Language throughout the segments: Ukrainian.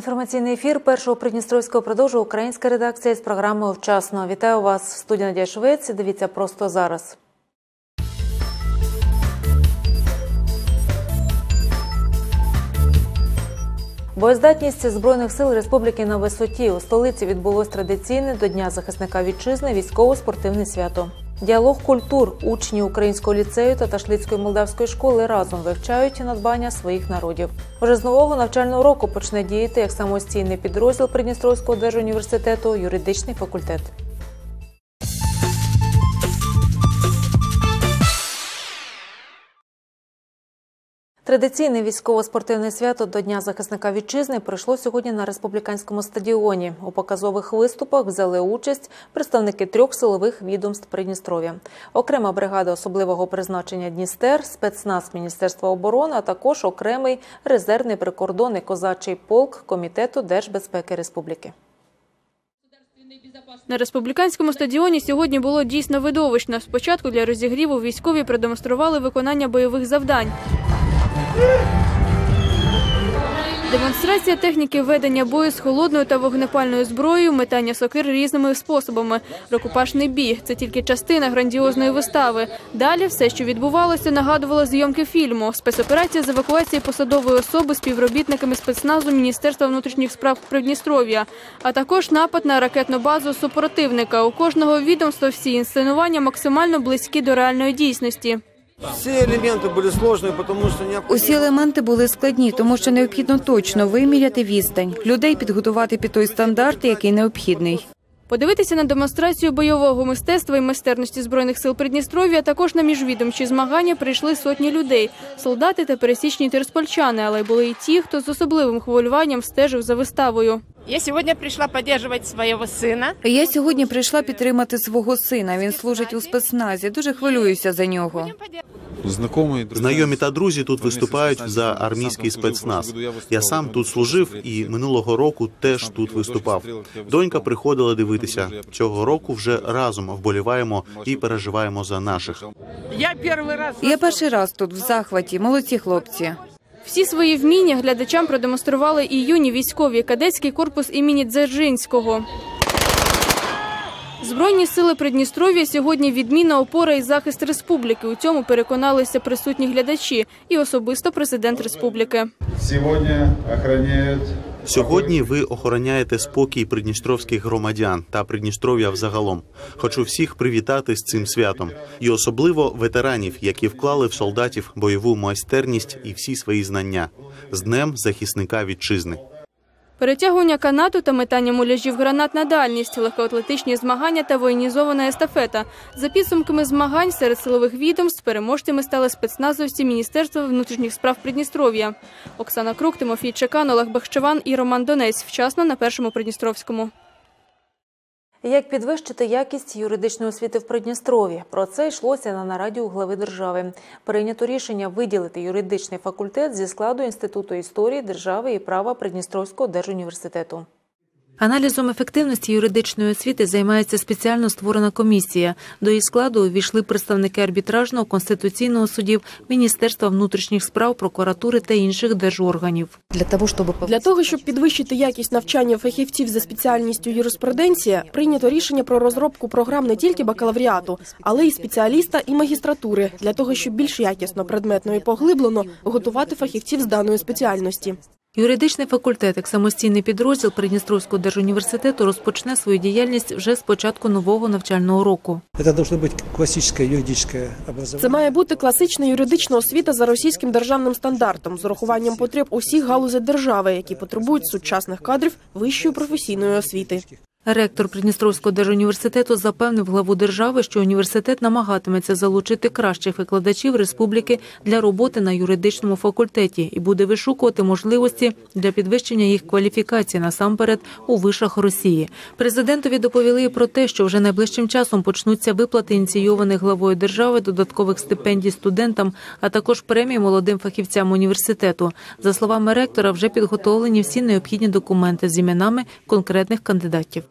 Інформаційний ефір першого Придністровського продовжує українська редакція з програмою Вчасно. Вітаю вас в студії Надія Швець. Дивіться просто зараз. Боєздатність збройних сил Республіки на висоті у столиці відбулось традиційне до Дня захисника вітчизни військово-спортивне свято. Діалог культур учні українського ліцею та Ташлицької молдавської школи разом вивчають надбання своїх народів. Вже з нового навчального року почне діяти як самостійний підрозділ Придністровського держуніверситету юридичний факультет. Традиційне військово-спортивне свято до Дня захисника вітчизни пройшло сьогодні на республіканському стадіоні. У показових виступах взяли участь представники трьох силових відомств Придністров'я. Окрема бригада особливого призначення Дністер, спецназ Міністерства оборони, а також окремий резервний прикордонний козачий полк Комітету держбезпеки республіки. На республіканському стадіоні сьогодні було дійсно видовищно. Спочатку для розігріву військові продемонстрували виконання бойових завдань. Демонстрація техніки ведення бою з холодною та вогнепальною зброєю, метання сокир різними способами. Рукопашний бій це тільки частина грандіозної вистави. Далі все, що відбувалося, нагадувало зйомки фільму. Спецоперація з евакуації посадової особи співробітниками спецназу Міністерства внутрішніх справ Придністров'я, а також напад на ракетну базу супротивника. У кожного відомства всі інсценування максимально близькі до реальної дійсності. Всі елементи були складні, тому що необхідно... Усі елементи були складні, тому що необхідно точно виміряти відстань, людей підготувати під той стандарт, який необхідний. Подивитися на демонстрацію бойового мистецтва і майстерності збройних сил Придністров'я, також на міжвідомчі змагання прийшли сотні людей, солдати та пересічні тирспольчани, але були і ті, хто з особливим хвилюванням стежив за виставою. Я сьогодні прийшла підтримувати свого сина. Я сьогодні прийшла підтримати свого сина. Він служить у спецназі. Дуже хвилююся за нього. Знайомі та друзі тут виступають за армійський спецназ. Я сам тут служив і минулого року теж тут виступав. Донька приходила дивитися. Цього року вже разом вболіваємо і переживаємо за наших. Я перший раз Я перший раз тут в захваті. Молодці хлопці. Всі свої вміння глядачам продемонстрували і юні військові кадетський корпус імені Дзержинського. Збройні сили Придністров'я сьогодні відміна опора і захист республіки. У цьому переконалися присутні глядачі і особисто президент республіки. Сьогодні охороняють Сьогодні ви охороняєте спокій придністровських громадян та Придністров'я взагалом. Хочу всіх привітати з цим святом, і особливо ветеранів, які вклали в солдатів бойову майстерність і всі свої знання з днем захисника вітчизни. Перетягування канату та метання муляжів гранат на дальність, легкоатлетичні змагання та воєнізована естафета. За підсумками змагань серед силових відомств переможцями стали спецназовці Міністерства внутрішніх справ Придністров'я. Оксана Крук, Тимофій Чекан, Олег Бахчеван і Роман Донець. Вчасно на першому Придністровському. Як підвищити якість юридичної освіти в Придністрові? Про це йшлося на нараді у глави держави. Прийнято рішення виділити юридичний факультет зі складу Інституту історії, держави і права Придністровського держуніверситету. Аналізом ефективності юридичної освіти займається спеціально створена комісія. До її складу увійшли представники арбітражного конституційного судів, Міністерства внутрішніх справ, прокуратури та інших держорганів. Для того, щоб Для того, щоб підвищити якість навчання фахівців за спеціальністю юриспруденція, прийнято рішення про розробку програм не тільки бакалавріату, але й спеціаліста і магістратури, для того, щоб більш якісно, предметно і поглиблено готувати фахівців з даної спеціальності. Юридичний факультет, як самостійний підрозділ Придністровського держуніверситету, розпочне свою діяльність вже з початку нового навчального року. Это должно быть классическое юридическое образование. Це має бути класична юридична освіта за російським державним стандартом з урахуванням потреб усіх галузей держави, які потребують сучасних кадрів вищої професійної освіти. Ректор Придністровського держуніверситету запевнив главу держави, що університет намагатиметься залучити кращих викладачів республіки для роботи на юридичному факультеті і буде вишукувати можливості для підвищення їх кваліфікації насамперед у вишах Росії. Президентові доповіли про те, що вже найближчим часом почнуться виплати ініційованих главою держави додаткових стипендій студентам, а також премій молодим фахівцям університету. За словами ректора, вже підготовлені всі необхідні документи з іменами конкретних кандидатів.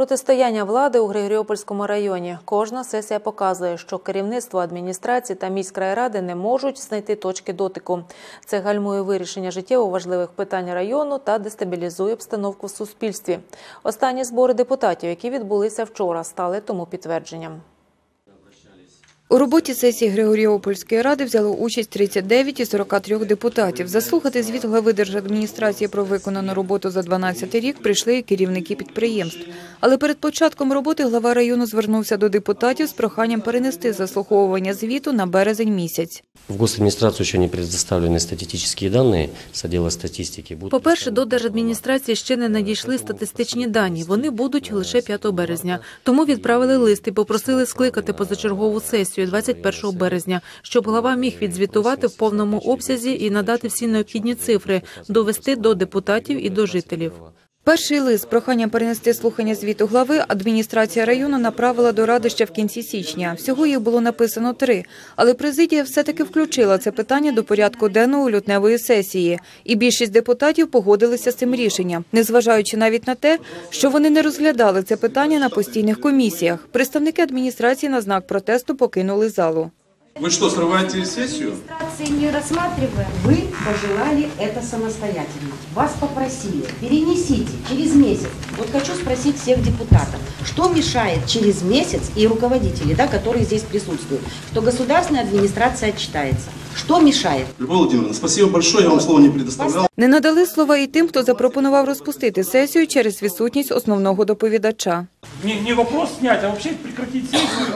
Протистояння влади у Григоріопольському районі. Кожна сесія показує, що керівництво адміністрації та міськрайради не можуть знайти точки дотику. Це гальмує вирішення життєво важливих питань району та дестабілізує обстановку в суспільстві. Останні збори депутатів, які відбулися вчора, стали тому підтвердженням. У роботі сесії Григоріопольської ради взяло участь 39 із 43 депутатів. Заслухати звіт глави держадміністрації про виконану роботу за 12 рік прийшли і керівники підприємств. Але перед початком роботи глава району звернувся до депутатів з проханням перенести заслуховування звіту на березень місяць. В госадминистрацию еще не предоставлены статистические данные с отдела статистики. По-перше, до держадміністрації ще не надійшли статистичні дані. Вони будуть лише 5 березня. Тому відправили лист і попросили скликати позачергову сесію 21 березня, щоб глава міг відзвітувати в повному обсязі і надати всі необхідні цифри, довести до депутатів і до жителів. Перший лист з проханням перенести слухання звіту глави адміністрація району направила до ради ще в кінці січня. Всього їх було написано три, але президія все-таки включила це питання до порядку денного лютневої сесії, і більшість депутатів погодилися з цим рішенням, незважаючи навіть на те, що вони не розглядали це питання на постійних комісіях. Представники адміністрації на знак протесту покинули залу. Вы что, срываете сессию? Администрации не рассматриваем. Вы пожелали это самостоятельно. Вас попросили, перенесите через месяц. Вот хочу спросить всех депутатов, что мешает через месяц и руководителей, да, которые здесь присутствуют, что государственная администрация отчитается? Что мешает? Любовь Владимировна, спасибо большое, я вам слово не предоставлял. Не надали слова і тим, хто запропонував розпустити сесію через відсутність основного доповідача. Не, не вопрос снять, а вообще прекратить сессию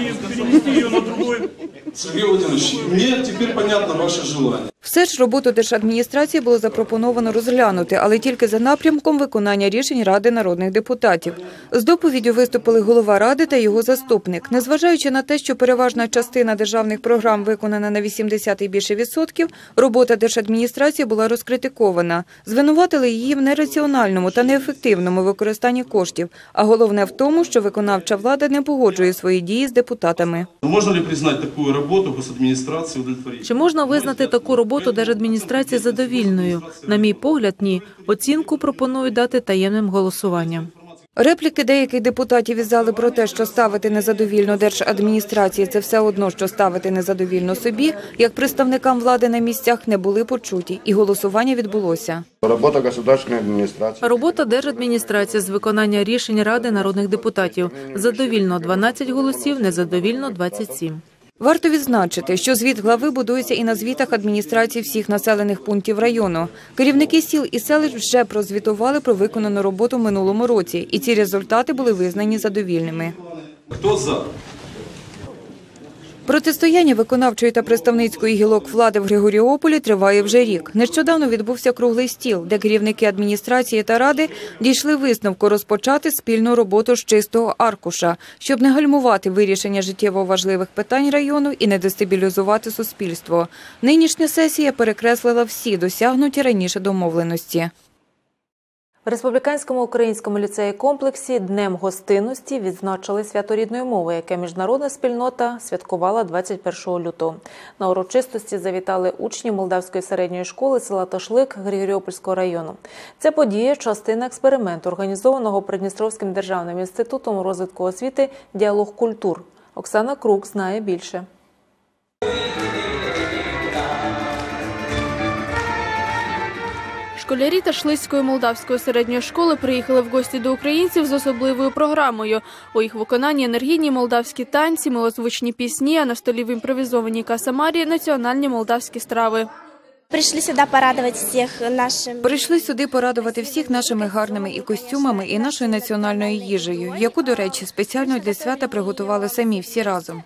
и перенести ее на другой. Сергей Владимирович, мне теперь понятно ваше желание. Все ж роботу держадміністрації було запропоновано розглянути, але тільки за напрямком виконання рішень Ради народних депутатів. З доповіддю виступили голова ради та його заступник. Незважаючи на те, що переважна частина державних програм виконана на 80 і більше відсотків, робота держадміністрації була розкритикована. Звинуватили її в нераціональному та неефективному використанні коштів. А головне в тому, що виконавча влада не погоджує свої дії з депутатами. Можно ли признать такую работу госадминистрации удовлетворительной? Чи можна визнати таку роботу держадміністрації задовільною? На мій погляд, ні. Оцінку пропоную дати таємним голосуванням. Репліки деяких депутатів із зали про те, що ставити незадовільно держадміністрації – це все одно, що ставити незадовільно собі, як представникам влади на місцях не були почуті, і голосування відбулося. Робота государственной администрации. Робота держадміністрації з виконання рішень Ради народних депутатів. Задовільно 12 голосів, незадовільно 27. Варто відзначити, що звіт глави будується і на звітах адміністрації всіх населених пунктів району. Керівники сіл і селищ вже прозвітували про виконану роботу минулому році, і ці результати були визнані задовільними. Хто за? Протистояння виконавчої та представницької гілок влади в Григоріополі триває вже рік. Нещодавно відбувся круглий стіл, де керівники адміністрації та ради дійшли висновку розпочати спільну роботу з чистого аркуша, щоб не гальмувати вирішення життєво важливих питань району і не дестабілізувати суспільство. Нинішня сесія перекреслила всі досягнуті раніше домовленості. В республіканському українському ліцеї комплексі Днем гостинності відзначили свято рідної мови, яке міжнародна спільнота святкувала 21 лютого. На урочистості завітали учні Молдавської середньої школи села Ташлик Григоріопольського району. Це подія частина експерименту, організованого Придністровським державним інститутом розвитку освіти Діалог культур. Оксана Крук знає більше. Школярі Ташлицької молдавської середньої школи приїхали в гості до українців з особливою програмою. У їх виконанні енергійні молдавські танці, милозвучні пісні, а на столі в імпровізованій касамарі національні молдавські страви. Прийшли сюди порадувати всіх нашим. Прийшли сюди порадувати всіх нашими гарними і костюмами, і нашою національною їжею, яку, до речі, спеціально для свята приготували самі всі разом.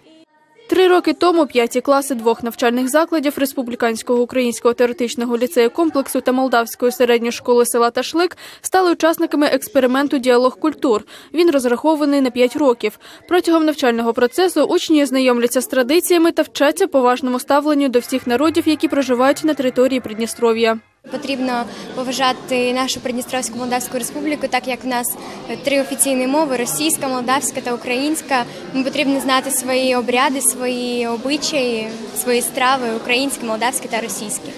Три роки тому п'яті класи двох навчальних закладів Республіканського українського теоретичного ліцею комплексу та Молдавської середньої школи села Ташлик стали учасниками експерименту Діалог культур. Він розрахований на п'ять років. Протягом навчального процесу учні знайомляться з традиціями та вчаться поважному ставленню до всіх народів, які проживають на території Придністров'я. Потрібно поважати нашу Придністровську Молдавську Республіку, так як в нас три офіційні мови російська, молдавська та українська. Ми потрібно знати свої обряди, свої обичаї, свої страви українські, молдавські та російські.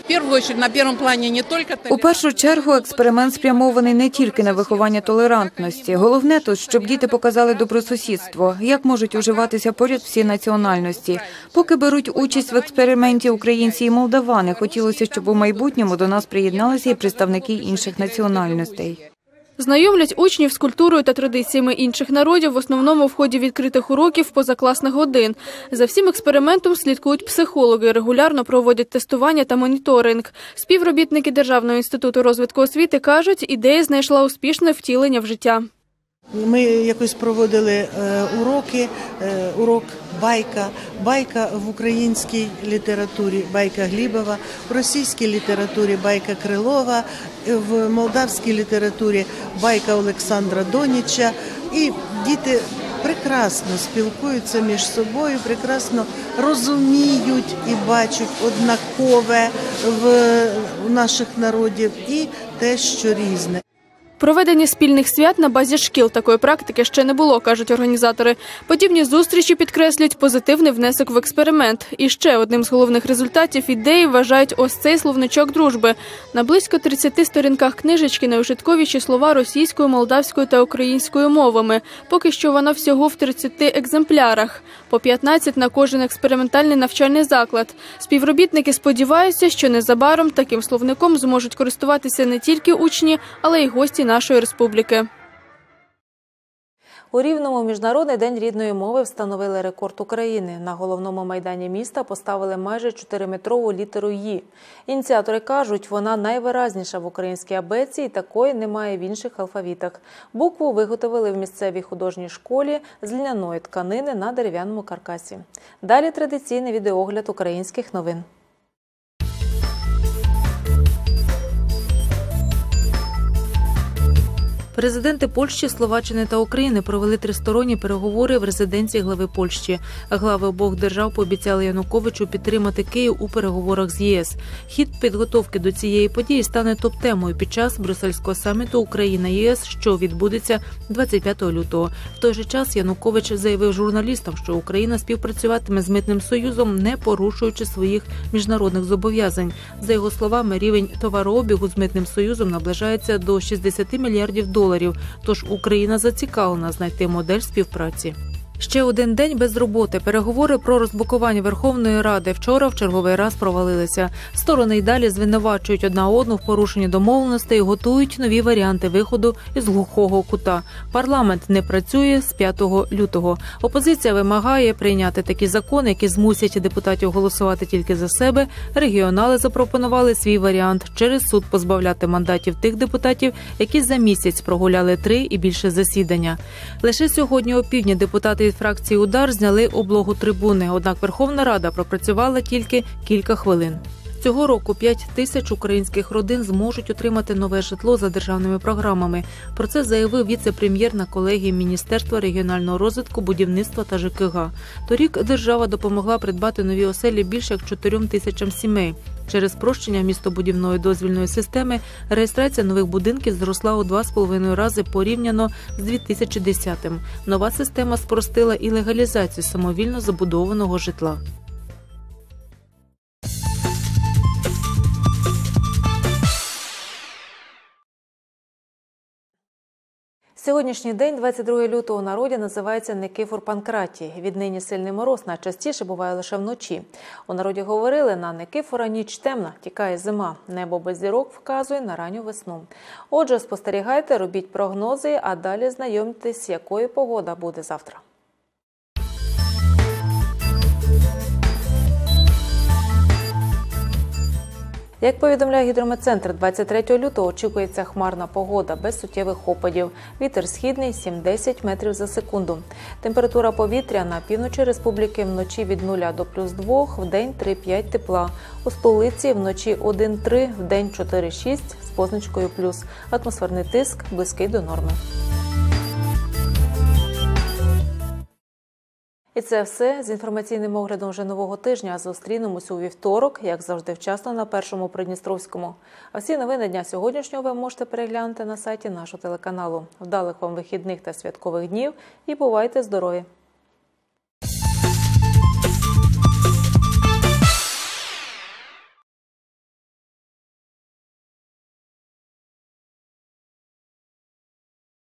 На первом плане не только У першу чергу експеримент спрямований не тільки на виховання толерантності. Головне тут, щоб діти показали добросусідство, як можуть уживатися поряд всі національності. Поки беруть участь в експерименті українці і молдавани, хотілося, щоб у майбутньому до нас приєдналися і представники інших національностей. Знайомлять учнів з культурою та традиціями інших народів в основному в ході відкритих уроків позакласних годин. За всім експериментом слідкують психологи, регулярно проводять тестування та моніторинг. Співробітники Державного інституту розвитку освіти кажуть, ідея знайшла успішне втілення в життя. Ми якось проводили е, уроки, е, урок байка, байка в українській літературі, байка Глібова, в російській літературі байка Крилова, в молдавській літературі байка Олександра Доніча. І діти прекрасно спілкуються між собою, прекрасно розуміють і бачать однакове в наших народів і те, що різне. Проведення спільних свят на базі шкіл такої практики ще не було, кажуть організатори. Подібні зустрічі підкреслюють позитивний внесок в експеримент. І ще одним з головних результатів ідеї вважають ось цей словничок дружби. На близько 30 сторінках книжечки найужитковіші слова російською, молдавською та українською мовами. Поки що вона всього в 30 екземплярах, по 15 на кожен експериментальний навчальний заклад. Співробітники сподіваються, що незабаром таким словником зможуть користуватися не тільки учні, але й гості нашої республіки. У Рівному Міжнародний день рідної мови встановили рекорд України. На головному майдані міста поставили майже 4-метрову літеру «Ї». Ініціатори кажуть, вона найвиразніша в українській абеці і такої немає в інших алфавітах. Букву виготовили в місцевій художній школі з льняної тканини на дерев'яному каркасі. Далі традиційний відеогляд українських новин. Президенти Польщі, Словаччини та України провели тристоронні переговори в резиденції глави Польщі. Глави обох держав пообіцяли Януковичу підтримати Київ у переговорах з ЄС. Хід підготовки до цієї події стане топ-темою під час брюссельського саміту Україна ЄС, що відбудеться 25 лютого. В той же час Янукович заявив журналістам, що Україна співпрацюватиме з митним союзом, не порушуючи своїх міжнародних зобов'язань. За його словами, рівень товарообігу з митним союзом наближається до 60 мільярдів доларів. Тож Україна зацікавлена знайти модель співпраці. Ще один день без роботи. Переговори про розблокування Верховної Ради вчора в черговий раз провалилися. Сторони й далі звинувачують одна одну в порушенні домовленостей готують нові варіанти виходу із глухого кута. Парламент не працює з 5 лютого. Опозиція вимагає прийняти такі закони, які змусять депутатів голосувати тільки за себе. Регіонали запропонували свій варіант через суд позбавляти мандатів тих депутатів, які за місяць прогуляли три і більше засідання. Лише сьогодні опівдні депутати від фракції Удар зняли облогу трибуни. Однак Верховна Рада пропрацювала тільки кілька хвилин. Цього року 5 тисяч українських родин зможуть отримати нове житло за державними програмами. Про це заявив віце-прем'єр на колегії Міністерства регіонального розвитку, будівництва та ЖКГ. Торік держава допомогла придбати нові оселі більше як 4 тисячам сімей. Через спрощення містобудівної дозвільної системи реєстрація нових будинків зросла у 2,5 рази порівняно з 2010-м. Нова система спростила і легалізацію самовільно забудованого житла. Сьогоднішній день, 22 лютого, у народі називається Никифор Панкратій. Віднині сильний мороз найчастіше буває лише вночі. У народі говорили, на Никифора ніч темна, тікає зима. Небо без зірок вказує на ранню весну. Отже, спостерігайте, робіть прогнози, а далі знайомтесь, якою погода буде завтра. Як повідомляє гідрометцентр, 23 лютого очікується хмарна погода без суттєвих опадів. Вітер східний 7-10 метрів за секунду. Температура повітря на півночі республіки вночі від 0 до плюс 2, в день 3-5 тепла. У столиці вночі 1-3, в день 4-6 з позначкою плюс. Атмосферний тиск близький до норми. І це все з інформаційним оглядом вже нового тижня. Зустрінемось у вівторок, як завжди, вчасно на першому Придністровському. А всі новини дня сьогоднішнього ви можете переглянути на сайті нашого телеканалу. Вдалих вам вихідних та святкових днів і бувайте здорові!